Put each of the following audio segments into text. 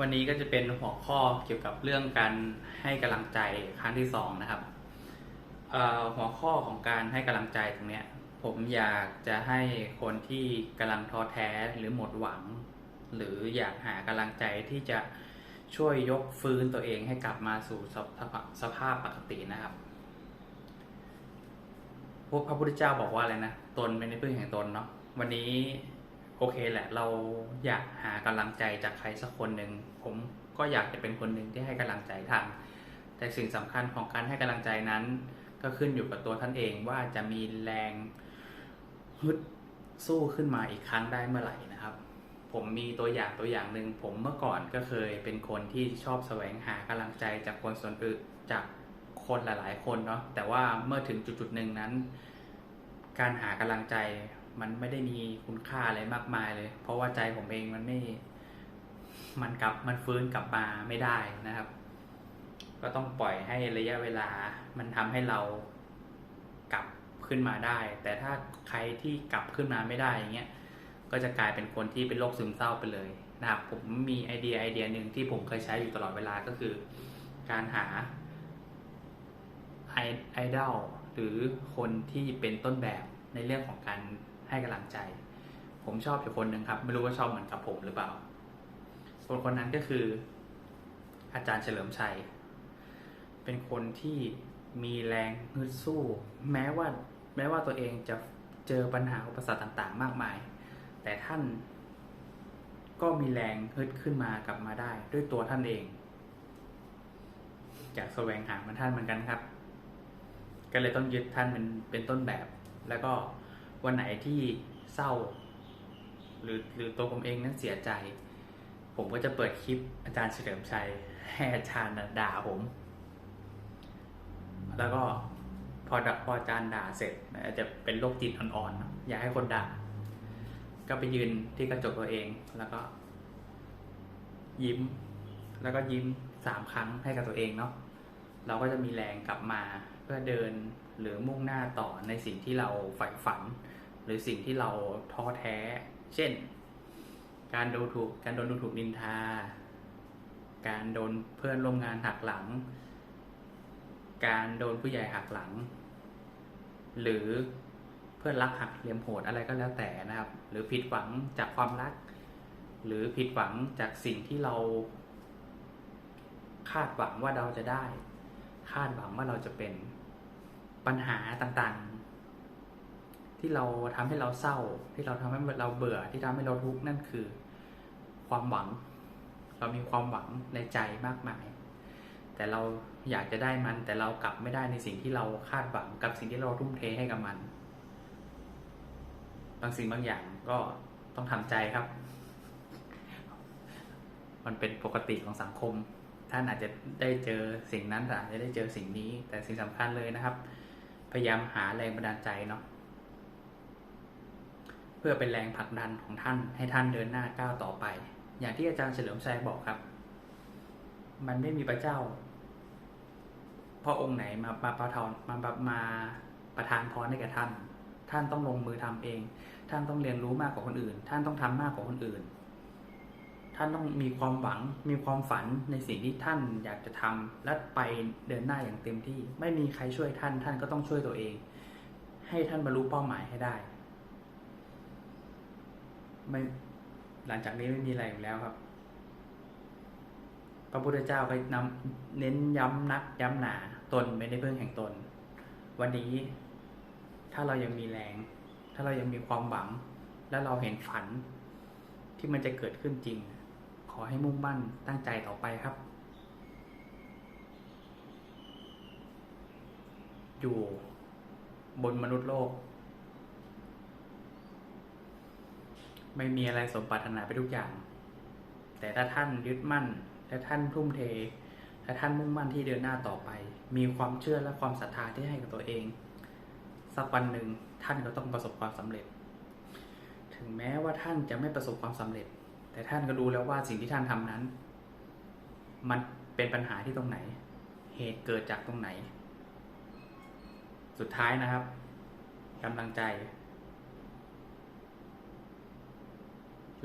วันนี้ก็จะเป็นหัวข้อเกี่ยวกับเรื่องการให้กำลังใจครั้งที่สองนะครับหัวข้อของการให้กำลังใจตรงเนี้ย ผมอยากจะให้คนที่กำลังท้อแท้หรือหมดหวัง หรืออยากหากำลังใจที่จะช่วยยกฟื้นตัวเองให้กลับมาสู่สภาพภาพปกตินะครับพวกพระพุทธเจ้าบอกว่าอะไรนะตนเป็นที่พึ่งแห่งตนเนาะวันนี้ โอเคแหละ เราอยากหากำลังใจจากใครสักคนหนึ่งผมก็อยากจะเป็นคนหนึ่งที่ให้กำลังใจท่านแต่สิ่งสำคัญของการให้กำลังใจนั้น ก็ขึ้นอยู่กับตัวท่านเองว่าจะมีแรงฮึดสู้ขึ้นมาอีกครั้งได้เมื่อไหร่นะครับ ผมมีตัวอย่างตัวอย่างหนึ่งผมเมื่อก่อนก็เคยเป็นคนที่ชอบแสวงหากำลังใจจากคนส่วนอื่นจากคนหลาย ๆ คนเนาะแต่ว่าเมื่อถึงจุดๆหนึ่งนั้น การหากำลังใจ มันไม่ได้มีคุณค่าอะไรมากมายเลย เพราะว่าใจผมเองมันไม่ มันกลับมันฟื้นกลับมาไม่ได้นะครับ ก็ต้องปล่อยให้ระยะเวลา มันทำให้เรากลับขึ้นมาได้ แต่ถ้าใครที่กลับขึ้นมาไม่ได้อย่างเงี้ยก็จะกลายเป็นคนที่เป็นโรคซึมเศร้าไปเลยนะครับ ผมมีไอเดียไอเดียหนึ่งที่ผมเคยใช้อยู่ตลอดเวลาก็คือ การหาไอไอดอลหรือคนที่เป็นต้นแบบในเรื่องของการ ให้กำลังใจ ผมชอบอยู่คนหนึ่งครับ ไม่รู้ว่าชอบเหมือนกับผมหรือเปล่าคนคนนั้นก็คือ อาจารย์เฉลิมชัย เป็นคนที่มีแรงฮึดสู้ แม้ว่าแม้ว่าตัวเองจะเจอปัญหาอุปสรรคต่าง ๆ มากมาย แต่ท่านก็มีแรงฮึดขึ้นมากลับมาได้ ด้วยตัวท่านเองอยากแสวงหามันท่านเหมือนกันครับ ก็เลยต้องยึดท่านเป็นเป็นต้นแบบ แล้วก็ วันไหนที่เศร้า หรือหรือตัวผมเองนั้นเสียใจ ผมก็จะเปิดคลิปอาจารย์เฉลิมชัยให้อาจารย์ด่าผม แล้วก็พอพออาจารย์ด่าเสร็จอาจจะเป็นโรคจิตอ่อนๆเนอะอยากให้คนด่า ก็ไปยืนที่กระจกตัวเองแล้วก็ ยิ้ม แล้วก็ยิ้มสามครั้งให้กับตัวเองเนาะเราก็จะมีแรงกลับมาเพื่อเดินหรือมุ่งหน้าต่อในสิ่งที่เราใฝ่ฝัน หรือสิ่งที่เราท้อแท้ เช่น การโดนถูก การโดนดูถูกนินทา การโดนเพื่อนร่วมงานหักหลัง การโดนผู้ใหญ่หักหลัง หรือเพื่อนรักหักเหลี่ยมโหดอะไรก็แล้วแต่นะครับ หรือผิดหวังจากความรัก หรือผิดหวังจากสิ่งที่เรา คาดหวังว่าเราจะได้ คาดหวังว่าเราจะเป็นปัญหาต่างๆ ที่เราทำให้เราเศร้า ที่เราทำให้เราเบื่อที่ทำให้เราทุกข์นั่นคือ ความหวัง เรามีความหวังในใจมากมาย แต่เราอยากจะได้มัน แต่เรากลับไม่ได้ในสิ่งที่เราคาดหวังกับสิ่งที่เราทุ่มเทให้กับมัน บางสิ่งบางอย่างก็ต้องทำใจครับ มันเป็นปกติของสังคม ท่านอาจจะได้เจอสิ่งนั้นแต่อาจจะได้เจอสิ่งนี้ แต่สิ่งสำคัญเลยนะครับ พยายามหาแรงบันดาลใจเนาะ พื่อเป็นแรงผลักดันของท่านให้ท่านเดินหน้าก้าวต่อไป อย่างที่อาจารย์เฉลิมชัยบอกครับ มันไม่มีพระเจ้าพระองค์ไหนมามาประทานมามามาประทานพรให้แก่ท่าน ท่านต้องลงมือทำเอง ท่านต้องเรียนรู้มากกว่าคนอื่น ท่านต้องทำมากกว่าคนอื่น ท่านต้องมีความหวัง มีความฝันในสิ่งที่ท่านอยากจะทำและไปเดินหน้าอย่างเต็มที่ ไม่มีใครช่วยท่าน ท่านก็ต้องช่วยตัวเอง ให้ท่านบรรลุเป้าหมายให้ได้ ไม่หลังจากนี้ไม่มีอะไรอยู่แล้วครับ พระพุทธเจ้าก็นำเน้นย้ำนัก ย้ำหนาตนไม่ได้พึ่งแห่งตน วันนี้ ถ้าเรายังมีแรง ถ้าเรายังมีความหวัง และเราเห็นฝันที่มันจะเกิดขึ้นจริง ขอให้มุ่งมั่นตั้งใจต่อไปครับ อยู่บนมนุษย์โลก ไม่มีอะไรสมปรารถนาไปทุกอย่าง แต่ถ้าท่านยึดมั่น และท่านทุ่มเท และท่านมุ่งมั่นที่เดินหน้าต่อไป มีความเชื่อและความศรัทธาที่ให้กับตัวเอง สักวันหนึ่งท่านก็ต้องประสบความสำเร็จ ถึงแม้ว่าท่านจะไม่ประสบความสำเร็จ แต่ท่านก็รู้แล้วว่าสิ่งที่ท่านทำนั้น มันเป็นปัญหาที่ตรงไหน เหตุเกิดจากตรงไหน สุดท้ายนะครับกำลังใจ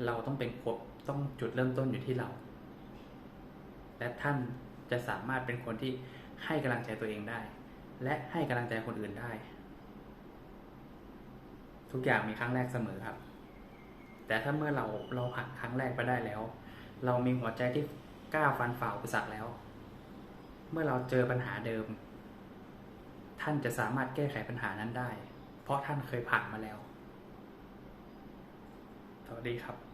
เราต้องเป็นกฎต้องจุดเริ่มต้นอยู่ที่เรา และท่านจะสามารถเป็นคนที่ให้กำลังใจตัวเองได้ และให้กำลังใจคนอื่นได้ ทุกอย่างมีครั้งแรกเสมอครับ แต่ถ้าเมื่อเราเราผ่านครั้งแรกไปได้แล้ว เรามีหัวใจที่กล้าฟันฝ่าอุปสรรคแล้ว เมื่อเราเจอปัญหาเดิม ท่านจะสามารถแก้ไขปัญหานั้นได้ เพราะท่านเคยผ่านมาแล้วสวัสดีครับ